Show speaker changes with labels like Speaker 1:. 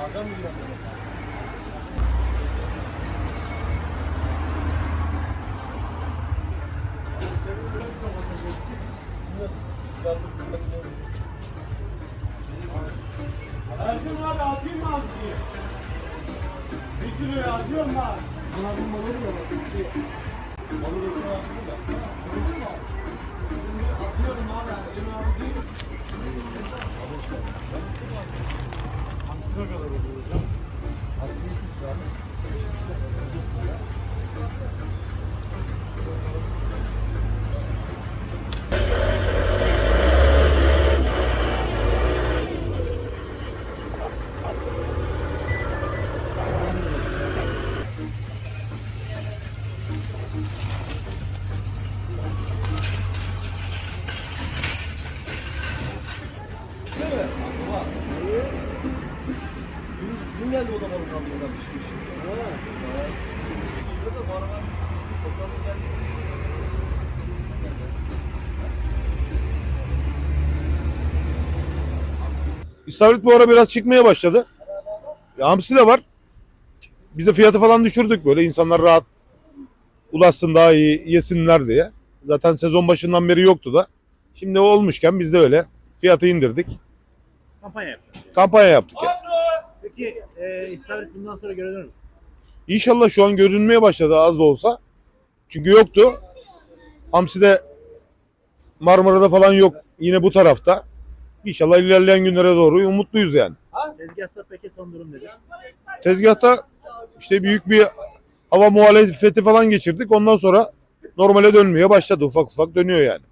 Speaker 1: Adam mı?
Speaker 2: Erkin abi atayım mı hamsiyi? Bir atıyorum ben.
Speaker 1: Buna bir malı mı malı da Dün, geldi o da balık alıyorlar pişmiş. Ha. Burada da bu araba toplamda geldi.
Speaker 3: İstavrit bu ara biraz çıkmaya başladı. Ya, hamsi de var. Biz de fiyatı falan düşürdük böyle insanlar rahat ulaşsın daha iyi yesinler diye. Zaten sezon başından beri yoktu da. Şimdi olmuşken biz de öyle fiyatı indirdik.
Speaker 4: Kampanya yapacağız.
Speaker 3: Kampanya yaptık ya.
Speaker 4: Peki e, istavrit bundan sonra görülür mü?
Speaker 3: İnşallah şu an görünmeye başladı az da olsa. Çünkü yoktu. Hamsi de Marmara'da falan yok. Yine bu tarafta. İnşallah ilerleyen günlere doğru umutluyuz yani.
Speaker 4: Tezgahta peki son durum nedir?
Speaker 3: Tezgahta işte büyük bir hava muhalefeti falan geçirdik. Ondan sonra normale dönmeye başladı. Ufak ufak dönüyor yani.